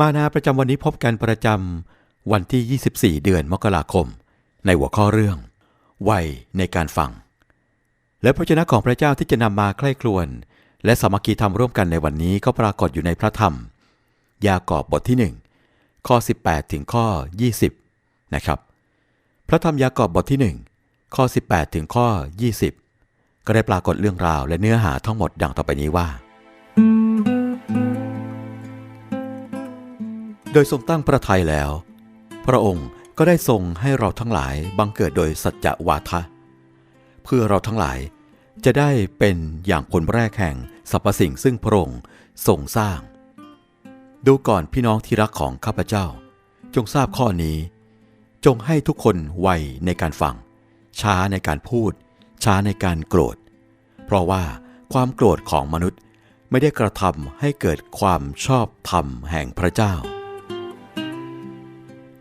มานาประจำวันนี้พบกันประจำวันที่ 24 เดือนมกราคม ในหัวข้อเรื่อง วัยในการฟัง และพระเจ้าของพระเจ้าที่จะนำมาใคร่ครวญและสามัคคีธรรมร่วมกันในวันนี้ก็ปรากฏอยู่ในพระธรรม ยากอบบทที่ 1 ข้อ 18 ถึงข้อ 20 นะครับ พระธรรมยากอบบทที่ 1 ข้อ 18 ถึงข้อ 20 ก็ได้ปรากฏเรื่องราวและเนื้อหาทั้งหมดดังต่อไปนี้ว่า ดยทรงตั้งพระทัยแล้ว พระองค์ก็ได้ทรงให้เราทั้งหลายบังเกิดโดยสัจจะวาทะ เพื่อเราทั้งหลายจะได้เป็นอย่างผลแรกแห่งสรรพสิ่งซึ่งพระองค์ทรงสร้าง ดูก่อนพี่น้องที่รักของข้าพเจ้า จงทราบข้อนี้ จงให้ทุกคนไวในการฟัง ช้าในการพูด ช้าในการโกรธ เพราะว่าความโกรธของมนุษย์ไม่ได้กระทำให้เกิดความชอบธรรมแห่งพระเจ้า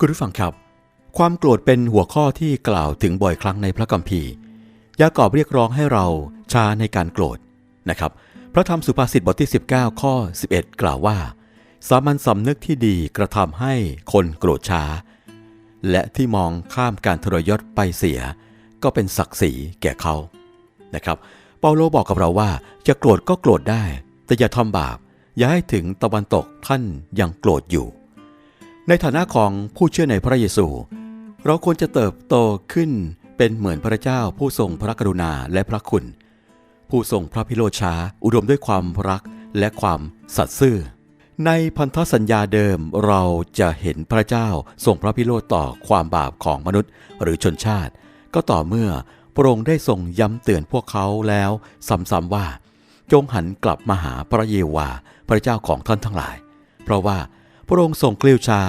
คุณผู้ฟังครับ ความโกรธเป็นหัวข้อที่กล่าวถึงบ่อยครั้งในพระคัมภีร์ ยากอบเรียกร้องให้เราช้าในการโกรธนะครับ พระธรรมสุภาษิตบทที่ 19 ข้อ 11 กล่าวว่า สามัญสำนึกที่ดีกระทำให้คนโกรธช้า และที่มองข้ามการทรยศไปเสีย ก็เป็นศักดิ์ศรีแก่เขานะครับเปาโลบอกกับเราว่าจะโกรธก็โกรธได้ แต่อย่าทำบาปอย่าให้ถึงตะวันตกท่านยังโกรธอยู่ ในฐานะของผู้เชื่อในพระเยซู เราควรจะเติบโตขึ้นเป็นเหมือนพระเจ้าผู้ทรงพระกรุณาและพระคุณ ผู้ทรงพระพิโรช้าอุดมด้วยความรักและความสัตย์ซื่อ ในพันธสัญญาเดิมเราจะเห็นพระเจ้าทรงพระพิโรธต่อความบาปของมนุษย์ หรือชนชาติ ก็ต่อเมื่อพระองค์ได้ทรงย้ำเตือนพวกเขาแล้วซ้ำๆว่า จงหันกลับมาหาพระเยวา พระเจ้าของท่านทั้งหลาย เพราะว่า พระองค์ทรงเกลียวช้า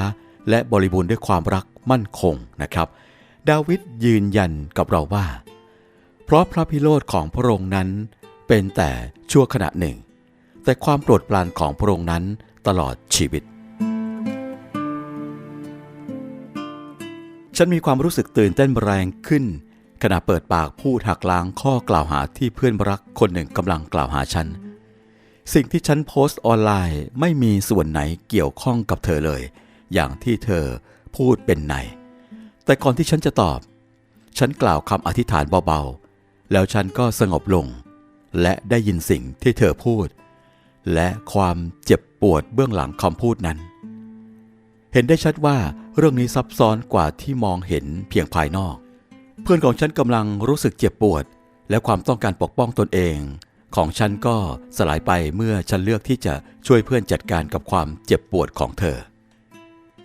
และบริบูรณ์ด้วยความรักมั่นคงนะครับ ดาวิดยืนยันกับเราว่า เพราะพระพิโรธของพระองค์นั้น เป็นแต่ชั่วขณะหนึ่ง แต่ความโปรดปรานของพระองค์นั้นตลอดชีวิต ฉันมีความรู้สึกตื่นเต้นแรงขึ้น ขณะเปิดปากพูดหักล้างข้อกล่าวหาที่เพื่อนรักคนหนึ่งกำลังกล่าวหาฉัน สิ่งที่ฉันโพสต์ออนไลน์ไม่มีส่วนไหนเกี่ยวข้องกับเธอเลย อย่างที่เธอพูดเป็นใน แต่ก่อนที่ฉันจะตอบ ฉันกล่าวคำอธิษฐานเบาๆ แล้วฉันก็สงบลง และได้ยินสิ่งที่เธอพูด และความเจ็บปวดเบื้องหลังคำพูดนั้น เห็นได้ชัดว่าเรื่องนี้ซับซ้อนกว่าที่มองเห็นเพียงภายนอก เพื่อนของฉันกำลังรู้สึกเจ็บปวด และความต้องการปกป้องตนเอง ของฉันก็สลายไปเมื่อฉันเลือกที่จะช่วยเพื่อนจัดการกับความเจ็บปวดของเธอ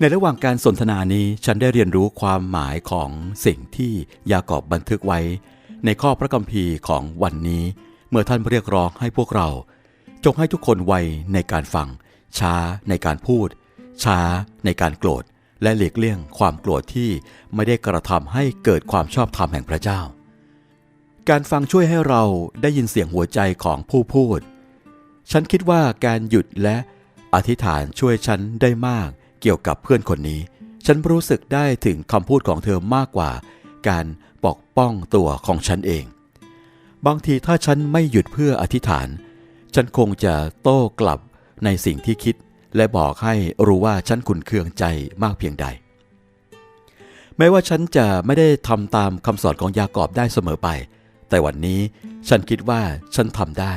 ในระหว่างการสนทนานี้ฉันได้เรียนรู้ความหมายของสิ่งที่ยากอบบันทึกไว้ ในข้อพระคัมภีร์ของวันนี้ เมื่อท่านเรียกร้องให้พวกเรา จงให้ทุกคนไวในการฟัง ช้าในการพูด ช้าในการโกรธและหลีกเลี่ยงความโกรธที่ไม่ได้กระทำให้เกิดความชอบธรรมแห่งพระเจ้า การฟังช่วยให้เราได้ยินเสียงหัวใจของผู้พูด ฉันคิดว่าการหยุดและอธิษฐานช่วยฉันได้มากเกี่ยวกับเพื่อนคนนี้ ฉันรู้สึกได้ถึงคำพูดของเธอมากกว่า การปกป้องตัวของฉันเอง บางทีถ้าฉันไม่หยุดเพื่ออธิษฐาน ฉันคงจะโต้กลับในสิ่งที่คิด และบอกให้รู้ว่าฉันขุนเคืองใจมากเพียงใด แม้ว่าฉันจะไม่ได้ทำตามคำสอนของยากอบได้เสมอไป แต่วันนี้ฉันคิดว่าฉันทำได้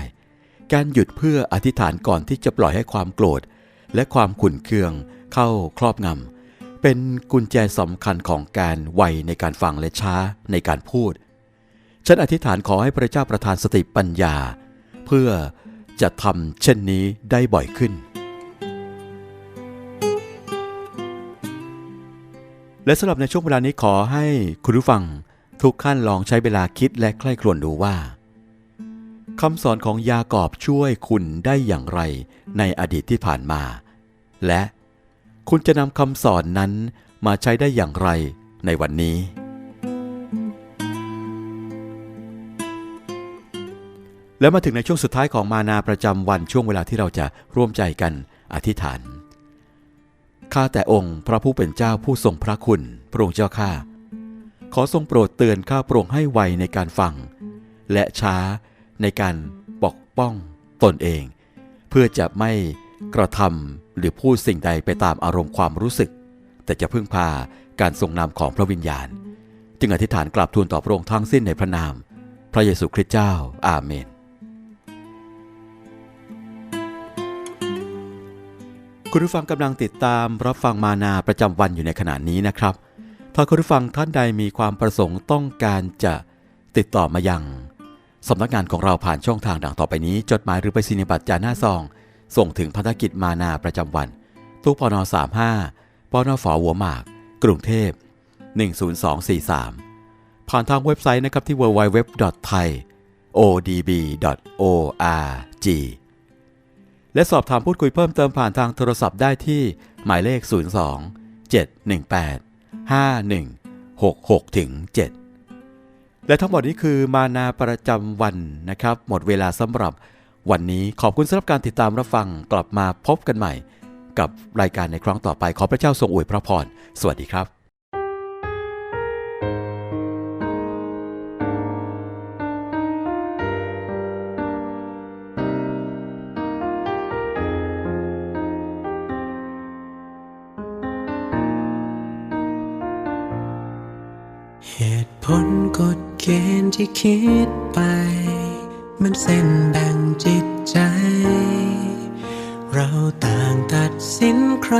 การหยุดเพื่ออธิษฐานก่อนที่จะปล่อยให้ความโกรธ และความขุ่นเคือง เข้าครอบงำเป็นกุญแจสำคัญของการไวในการฟังและช้าในการพูด ฉันอธิษฐานขอให้พระเจ้าประทานสติปัญญา เพื่อจะทำเช่นนี้ได้บ่อยขึ้น และสำหรับในช่วงเวลานี้ขอให้คุณผู้ฟัง ทุกขั้นลองใช้เวลาคิดและใคร่ครวญดูว่าคำสอนของยากอบช่วยคุณได้อย่างไรในอดีตที่ผ่านมา และคุณจะนำคำสอนนั้นมาใช้ได้อย่างไรในวันนี้ แล้วมาถึงในช่วงสุดท้ายของมานาประจำวันช่วงเวลาที่เราจะร่วมใจกันอธิษฐาน ข้าแต่องค์พระผู้เป็นเจ้าผู้ทรงพระคุณ พระองค์เจ้าข้า ขอทรงโปรดเตือนข้าพระองค์ให้ไวในการฟัง และช้าในการปกป้องตนเอง เพื่อจะไม่กระทำหรือพูดสิ่งใดไปตามอารมณ์ความรู้สึก แต่จะพึ่งพาการทรงนำของพระวิญญาณ จึงอธิษฐานกราบทูลต่อพระองค์ทั้งสิ้นในพระนาม พระเยซูคริสต์เจ้า อาเมน คุณผู้ฟังกำลังติดตามรับฟังมานาประจำวันอยู่ในขณะนี้นะครับ ถ้าคุณผู้ฟังท่านใดมีความประสงค์ต้องการจะติดต่อมายังสำนักงานของเราผ่านช่องทางดังต่อไปนี้ จดหมายหรือไปสินิบัตรจาหน้าซอง ส่งถึงภารกิจมานาประจำวัน ตู้ปน35ปนฝหัวหมาก กรุงเทพ 10243 ผ่านทางเว็บไซต์นะครับที่ www.thaiodb.org และสอบถามพูดคุยเพิ่มเติมผ่านทางโทรศัพท์ได้ที่หมายเลข 02 718 5166 ถึง 7 และทั้งหมดนี้คือมานาประจำวันนะครับ หมดเวลาสำหรับวันนี้ขอบคุณสำหรับการติดตามรับฟังกลับมาพบกันใหม่ กับรายการในครั้งต่อไปขอพระเจ้าทรงอวยพระพร สวัสดีครับ เหตุผลกฎเกณฑ์ที่คิดไป มันเส้นแบ่งจิตใจ เราต่างตัดสินใคร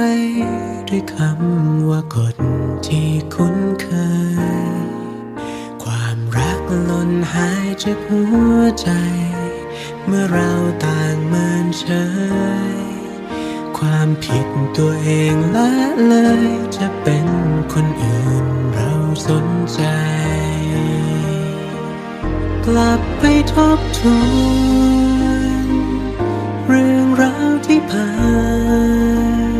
ด้วยคำว่ากฎที่คุ้นเคย ความรักหล่นหายจากหัวใจ เมื่อเราต่างเมินเฉย ความผิดตัวเองละเลยจะเป็นคนอื่นเรา สนใจ กลับไปทบทวนเรื่องราวที่ผ่าน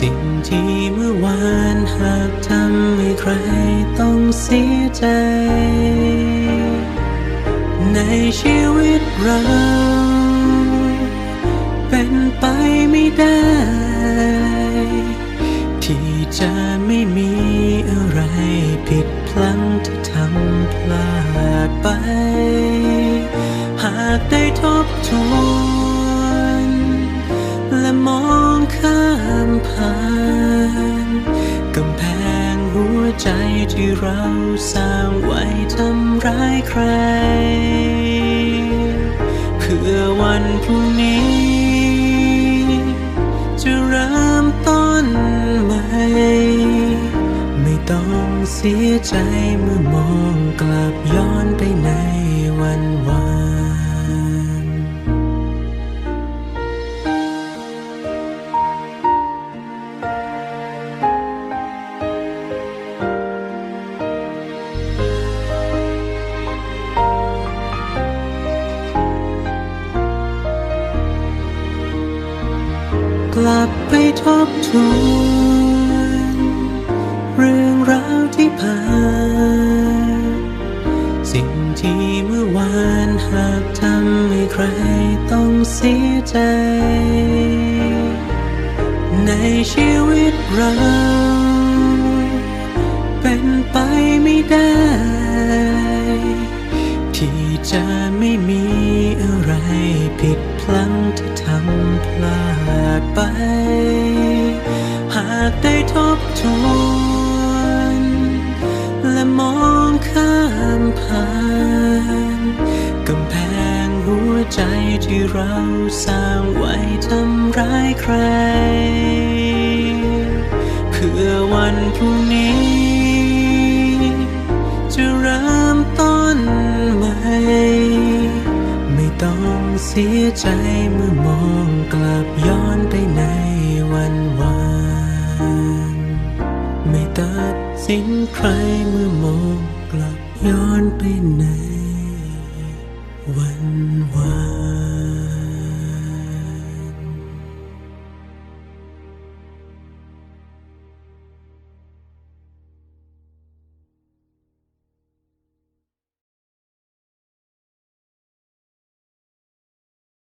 สิ่งที่เมื่อวานหากทำให้ใครต้องเสียใจ ในชีวิตเรา เป็นไปไม่ได้ ที่จะไม่มี อะไรผิดพลั้งที่ทำพลาดไป หากได้ทบทวนและมองข้ามผ่านกำแพงหัวใจที่เราสร้างไว้ทำร้ายใคร เพื่อวันพรุ่งนี้ สียใจเมื่อมองกลับย้อนไปในวันวานกลับไปทบทวน ใครต้องเสียใจ ในชีวิตเรา เป็นไปไม่ได้ ที่จะไม่มีอะไรผิดพลั้งที่ทำพลาดไป หากได้ทบทวน ใจที่เราสร้างไว้ทำร้ายใคร เพื่อวันพรุ่งนี้ จะเริ่มต้นใหม่ ไม่ต้องเสียใจเมื่อมองกลับย้อนไปในวันวานไม่ตัดสินใครเมื่อมองกลับย้อนไปใน